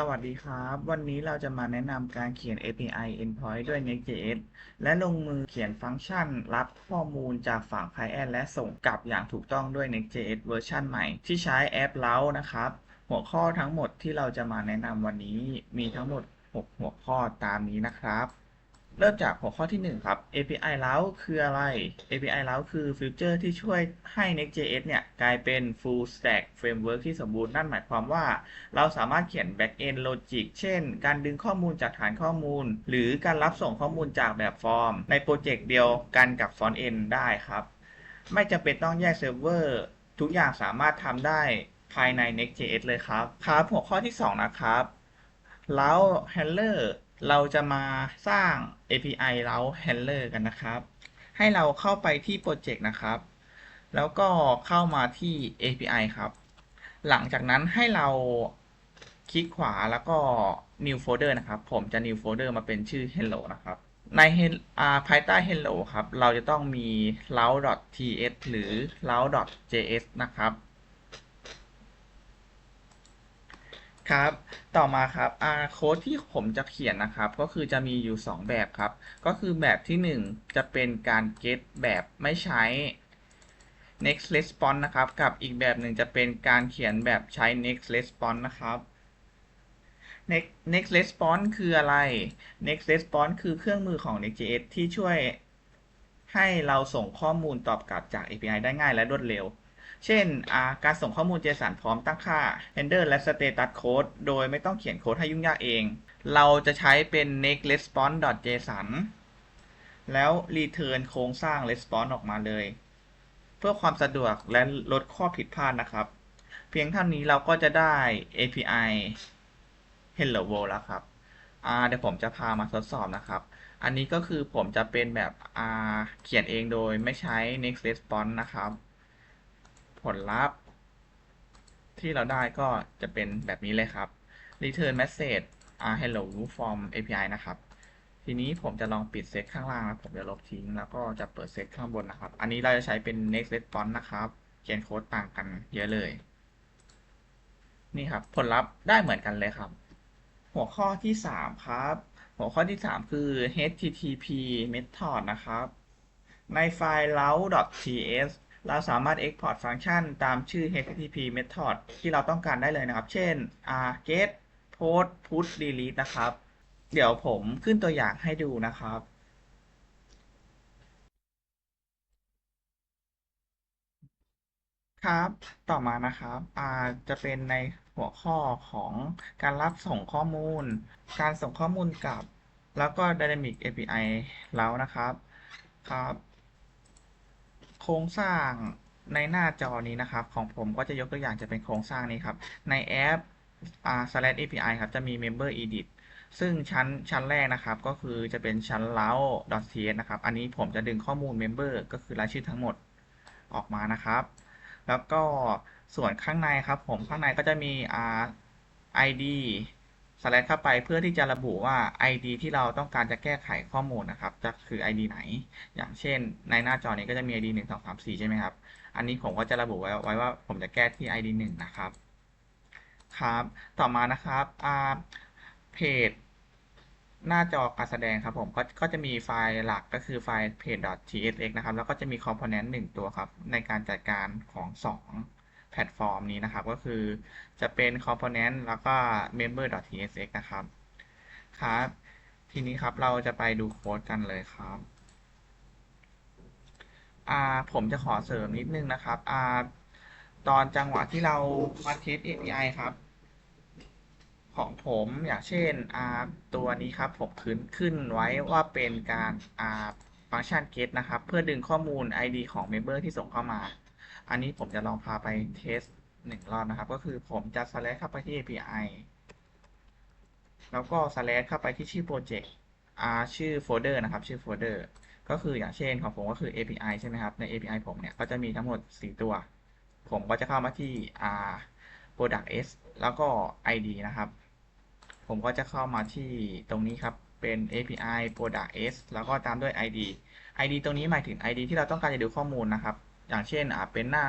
สวัสดีครับ วันนี้เราจะมาแนะนำการเขียน API Endpoint ด้วย Next.js และลงมือเขียนฟังก์ชัน รับข้อมูลจากฝั่ง Client และส่งกลับอย่างถูกต้องด้วย Next.js เวอร์ชันใหม่ ที่ใช้แอป l o u นะครับ หัวข้อทั้งหมดที่เราจะมาแนะนำวันนี้มีทั้งหมด 6 หัวข้อตามนี้นะครับ เริ่มจากหัวข้อที่ 1 ครับ API แล้วคืออะไร API แล้วคือฟิวเจอร์ที่ช่วยให้ Next.js เนี่ย กลายเป็น full stack framework ที่สมบูรณ์ นั่นหมายความว่า เราสามารถเขียน backend logic เช่น การดึงข้อมูลจากฐานข้อมูล หรือการรับส่งข้อมูลจากแบบฟอร์ม ในโปรเจกต์เดียวกันกับ front end ได้ครับ ไม่จำเป็นต้องแยกเซิร์ฟเวอร์ ทุกอย่างสามารถทำได้ภายใน Next.js เลยครับ ครับ หัวข้อที่ 2 นะครับแล้ว handler เราจะมาสร้าง API แล้ว handler กันนะครับ ให้เราเข้าไปที่โปรเจกต์นะครับ แล้วก็เข้ามาที่ API ครับ หลังจากนั้นให้เราคลิกขวาแล้วก็ new folder นะครับ ผมจะ new folder มาเป็นชื่อ hello นะครับ ใน Hel- อ่าภายใต้ hello ครับ เราจะต้องมี lao.ts หรือ lao.js นะครับ ครับ ต่อมาครับโค้ดที่ผมจะเขียนนะครับ ก็คือจะมีอยู่ 2 แบบครับ ก็คือแบบที่ 1 จะเป็นการ get แบบไม่ใช้ next response นะครับ กับอีกแบบหนึ่งจะเป็นการเขียนแบบใช้ next response นะครับ next next response คืออะไร next response คือเครื่องมือของ Next.js ที่ช่วยให้เราส่งข้อมูลตอบกลับจาก API ได้ง่ายและรวดเร็ว เช่น การส่งข้อมูล JSON พร้อมตั้งค่า render และ status code โดยไม่ต้องเขียนโค้ดให้ยุ่งยากเอง เราจะใช้เป็น next response.json แล้ว return โครงสร้าง response ออกมาเลย เพื่อความสะดวกและลดข้อผิดพลาดนะครับ เพียงเท่านี้เราก็จะได้ API Hello World แล้วครับเดี๋ยวผมจะพามาทดสอบนะครับ อันนี้ก็คือผมจะเป็นแบบเขียนเองโดยไม่ใช้ next response นะครับ ผลลัพธ์ที่เราได้ก็จะเป็นแบบนี้เลยครับ return message อ่า hello from API นะครับ ทีนี้ผมจะลองปิดเซตข้างล่างแล้วผมจะลบทิ้ง แล้วก็จะเปิดเซตข้างบนนะครับ อันนี้เราจะใช้เป็น next response นะครับเขียนโค้ดต่างกันเยอะเลย นี่ครับ ผลลัพธ์ได้เหมือนกันเลยครับ หัวข้อที่ 3 ครับ หัวข้อที่ 3 คือ http method นะครับ ในไฟล์ lao.ts เราสามารถ export ฟังก์ชันตามชื่อ http method ที่เราต้องการได้เลยนะครับ เช่น get post put delete นะครับ เดี๋ยวผมขึ้นตัวอย่างให้ดูนะครับครับต่อมานะครับอาจะเป็นในหัวข้อของการรับส่งข้อมูล การส่งข้อมูลกลับ แล้วก็ Dynamic API แล้วนะครับ ครับ โครงสร้างในหน้าจอนี้นะครับ ของผมก็จะยกตัวอย่างจะเป็นโครงสร้างนี้ครับ ในแอปอ่า slash API ครับ จะมี member edit ซึ่งชั้นชั้นแรกนะครับ ก็คือจะเป็นชั้น lao.ts นะครับ อันนี้ผมจะดึงข้อมูล member ก็คือรายชื่อทั้งหมดออกมานะครับ แล้วก็ส่วนข้างในครับผมข้างในก็จะมีอ่า ID สลดเข้าไปเพื่อที่จะระบุว่า ID ที่เราต้องการจะแก้ไขข้อมูลนะครับ จะคือ ID ไหน อย่างเช่น ในหน้าจอนี้ก็จะมี ID 1 2 3 4 ใช่ไหมครับ อันนี้ผมก็จะระบุไว้ไว้ว่าผมจะแก้ที่ ID 1 นะครับ ครับ ต่อมานะครับเพจหน้าจอการแสดงครับผมก็ก็จะมีไฟล์หลักก็คือไฟล์ page.tsx นะครับ แล้วก็จะมี component 1 ตัวครับ ในการจัดการของ 2 พลตฟอร์มนี้นะครับ ก็คือจะเป็น component แล้วก็ member.tsx นะครับ ครับ ทีนี้ครับเราจะไปดูโค้ดกันเลยครับผมจะขอเสริมนิดนึงนะครับอตอนจังหวะที่เรามาเทส API ครับ ของผมอย่างเช่นตัวนี้ครับ ผมขึ้นขึ้นไว้ว่าเป็นการฟังก์ชัน get นะครับ เพื่อดึงข้อมูล ID ของ member ที่ส่งเข้ามา อันนี้ผมจะลองพาไปเทสหนึ่งรอบนะครับ ก็คือผมจะ slash เข้าไปที่ API แล้วก็ slash เข้าไปที่ชื่อโปรเจกต์ชื่อโฟลเดอร์นะครับ ชื่อโฟลเดอร์ ก็คืออย่างเช่นของผมก็คือ API ใช่ไหมครับ ใน API ผมเนี่ยก็จะมีทั้งหมด 4 ตัว ผมก็จะเข้ามาที่อ่า product s แล้วก็ id นะครับ ผมก็จะเข้ามาที่ตรงนี้ครับ เป็น API product s แล้วก็ตามด้วย id id ตรงนี้หมายถึง id ที่เราต้องการจะดูข้อมูลนะครับ อย่างเช่นอ่าเป็นหน้า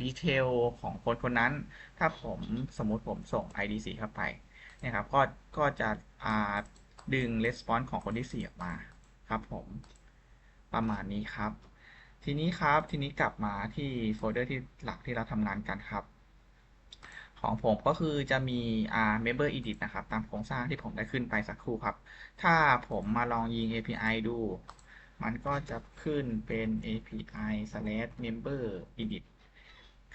ดีเทลของคนคนนั้น ถ้าผมสมมุติผมส่ง id 4เข้าไปนี่ยครับ ก็ก็จะอ่าดึง response ของคนที่ 4 ออกมาครับผมประมาณนี้ครับ ทีนี้ครับทีนี้กลับมาที่โฟลเดอร์ที่หลักที่เราทำงานกันครับ ของผมก็คือจะมีอ่า member edit นะครับ ตามโครงสร้างที่ผมได้ขึ้นไปสักครู่ครับ ถ้าผมมาลองยิง API ดู มันก็จะขึ้นเป็น API slash member edit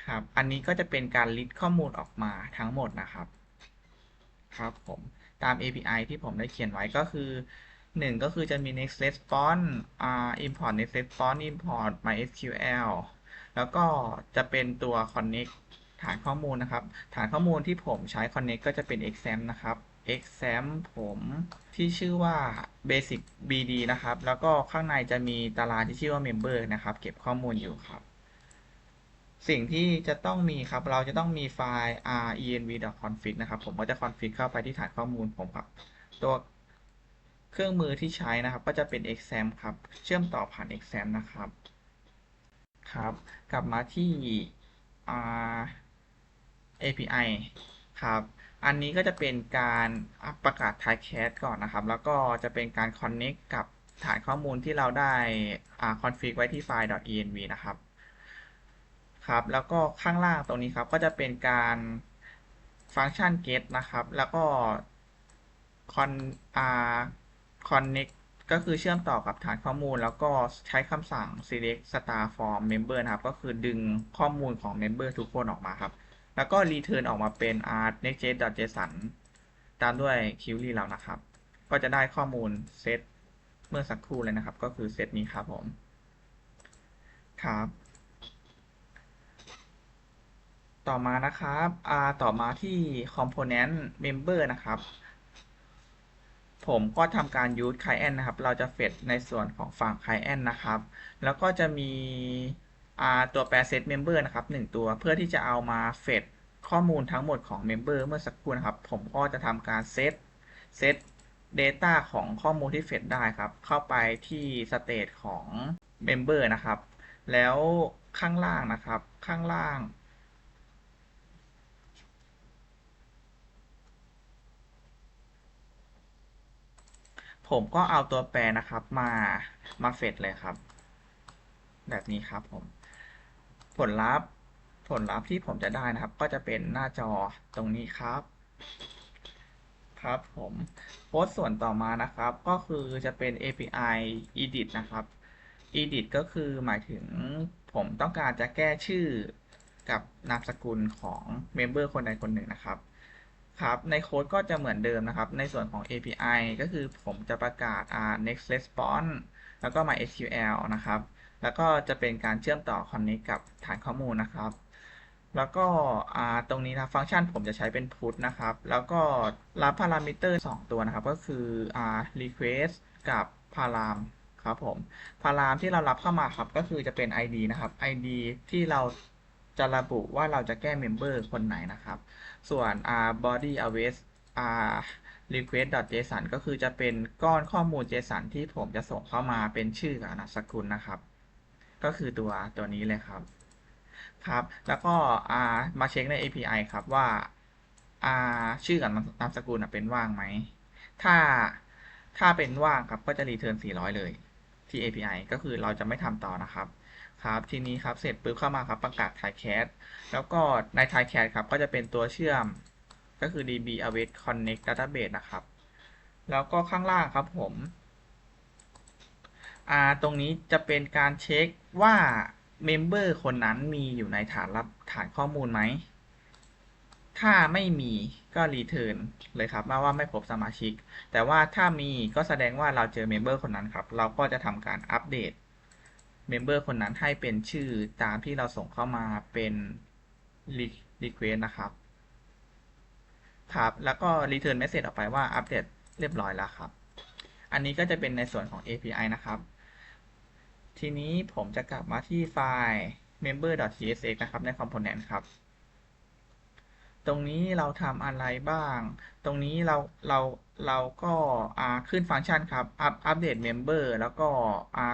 ครับ อันนี้ก็จะเป็นการ list ข้อมูลออกมาทั้งหมดนะครับ ครับผม ตาม API ที่ผมได้เขียนไว้ก็คือหนึ่งก็คือจะมี next response อ่า import next response import mysql แล้วก็จะเป็นตัว connect ฐานข้อมูลนะครับ ฐานข้อมูลที่ผมใช้ connect ก็จะเป็น exam นะครับ exam ผมที่ชื่อว่า basic bd นะครับ แล้วก็ข้างในจะมีตารางที่ชื่อว่า member นะครับ เก็บข้อมูลอยู่ครับ สิ่งที่จะต้องมีครับ เราจะต้องมีไฟล์ renv.config นะครับ ผมก็จะ config เข้าไปที่ฐานข้อมูลผมครับ ตัวเครื่องมือที่ใช้นะครับ ก็จะเป็น exam ครับ เชื่อมต่อผ่าน exam นะครับ ครับ กลับมาที่ API ครับ อันนี้ก็จะเป็นการประกาศ typecast ก่อนนะครับ แล้วก็จะเป็นการ connect กับฐานข้อมูลที่เราได้ config ไว้ที่ไฟล์ .env นะครับ ครับ แล้วก็ข้างล่างตรงนี้ครับ ก็จะเป็นการฟังก์ชัน get นะครับ แล้วก็ con อ่า connect ก็คือเชื่อมต่อกับฐานข้อมูล แล้วก็ใช้คำสั่ง select star from member นะครับ ก็คือดึงข้อมูลของ member ทุกคนออกมาครับ แล้วก็ return ออกมาเป็น art nextjs.json ตามด้วย query เรานะครับ ก็จะได้ข้อมูลเซตเมื่อสักครู่เลยนะครับ ก็คือเซตนี้ครับผม ครับ ต่อมานะครับอ่าต่อมาที่ component member นะครับ ผมก็ทำการ use client นะครับ เราจะเฟดในส่วนของฝั่ง client นะครับ แล้วก็จะมี ตัวแปร set member นะครับหนึ่งตัวเพื่อที่จะเอามาเฟดข้อมูลทั้งหมดของ member เมื่อสักครู่นะครับ ผมก็จะทำการ set set data ของข้อมูลที่เฟดได้ครับ เข้าไปที่ state ของ member นะครับ แล้วข้างล่างนะครับ ข้างล่างผมก็เอาตัวแปรนะครับมา มาเฟดเลยครับ แบบนี้ครับผม ผลลัพธ์ ผลลัพธ์ที่ผมจะได้นะครับ ก็จะเป็นหน้าจอตรงนี้ครับ ครับผมโพสต์ส่วนต่อมานะครับ ก็คือจะเป็น API edit นะครับ edit ก็คือหมายถึงผมต้องการจะแก้ชื่อกับนามสกุลของ member คนใดคนหนึ่งนะครับครับ ในโค้ดก็จะเหมือนเดิมนะครับ ในส่วนของ API ก็คือผมจะประกาศ next response แล้วก็ MySQL นะครับ แล้วก็จะเป็นการเชื่อมต่อ connect กับฐานข้อมูลนะครับ แล้วก็ตรงนี้นะฟังก์ชันผมจะใช้เป็น put นะครับ แล้วก็รับพารามิเตอร์ 2 ตัวนะครับ ก็คือ request กับ param ครับผม param ที่เรารับเข้ามาครับก็คือจะเป็น ID นะครับ ID ที่เราจะระบุว่าเราจะแก้ member คนไหนนะครับ ส่วน r body address r request.json ก็คือจะเป็นก้อนข้อมูล JSON ที่ผมจะส่งเข้ามาเป็นชื่อกับนามสกุลนะครับ ก็คือตัวตัวนี้เลยครับครับ แล้วก็มาเช็คใน API ครับว่าชื่อกับนามสกุลเป็นว่างไหม ถ้าถ้าเป็นว่างครับก็จะ return 400 เลยที่ API ก็คือเราจะไม่ทำต่อนะครับ ครับ ทีนี้ครับเสร็จปุ๊บเข้ามาครับประกาศ t y p e c a t แล้วก็ใน t y p e c a t ครับก็จะเป็นตัวเชื่อมก็คือ db await connect database นะครับ แล้วก็ข้างล่างครับผม อ่าตรงนี้จะเป็นการเช็คว่า member คนนั้นมีอยู่ในฐานรับฐานข้อมูลไหม ถ้าไม่มีก็ return เลยครับมาว่าไม่พบสมาชิก แต่ว่าถ้ามีก็แสดงว่าเราเจอ member คนนั้นครับ เราก็จะทำการอัปเดต member คนนั้นให้เป็นชื่อตามที่เราส่งเข้ามาเป็น request นะครับ ครับ แล้วก็ return message ออกไปว่าอัปเดตเรียบร้อยแล้วครับ อันนี้ก็จะเป็นในส่วนของ API นะครับ ทีนี้ผมจะกลับมาที่ไฟล์ member.tsx นะครับ ใน component ครับ ตรงนี้เราทำอะไรบ้าง ตรงนี้เราเราเราก็ขึ้นฟังก์ชันครับอัปอัปเดต member แล้วก็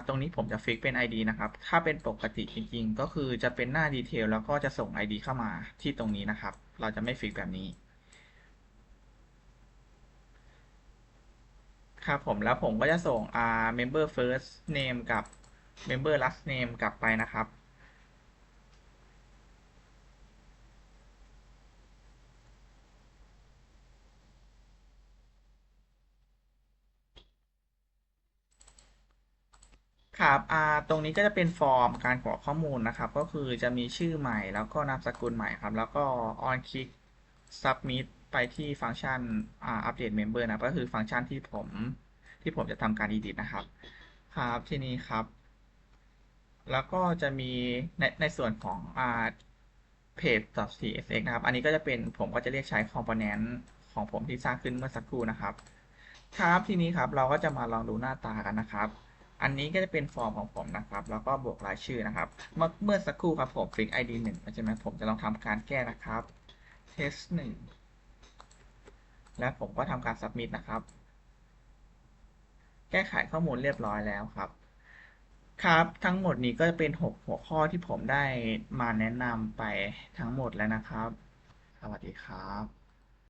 ตรงนี้ผมจะฟิกเป็น ID นะครับ ถ้าเป็นปกติจริงๆ ก็คือจะเป็นหน้าดีเทลแล้วก็จะส่ง ID เข้ามาที่ตรงนี้นะครับ เราจะไม่ฟิกแบบนี้ครับผมแล้วผมก็จะส่ง member first name กับ member last name กลับไปนะครับ ครับอ่าตรงนี้ก็จะเป็นฟอร์มการกรอกข้อมูลนะครับ ก็คือจะมีชื่อใหม่แล้วก็นามสกุลใหม่ครับ แล้วก็ on click submit ไปที่ฟังก์ชันอ่า update member นะ ก็คือฟังก์ชันที่ผมที่ผมจะทำการ edit นะครับ ครับ ทีนี้ครับ แล้วก็จะมีในในส่วนของอ่า page.csx นะครับ อันนี้ก็จะเป็นผมก็จะเรียกใช้ component ของผมที่สร้างขึ้นเมื่อสักครู่นะครับ ครับทีนี้ครับเราก็จะมาลองดูหน้าตากันนะครับ อันนี้ก็จะเป็นฟอร์มของผมนะครับ แล้วก็บวกรายชื่อนะครับ เมื่อเมื่อสักครู่ครับผมคลิก id หนึ่งใช่ไหมผมจะลองทำการแก้นะครับ test หนึ่งและผมก็ทำการ submit นะครับ แก้ไขข้อมูลเรียบร้อยแล้วครับ ครับ ทั้งหมดนี้ก็จะเป็น 6 หัวข้อที่ผมได้มาแนะนำไปทั้งหมดแล้วนะครับ สวัสดีครับ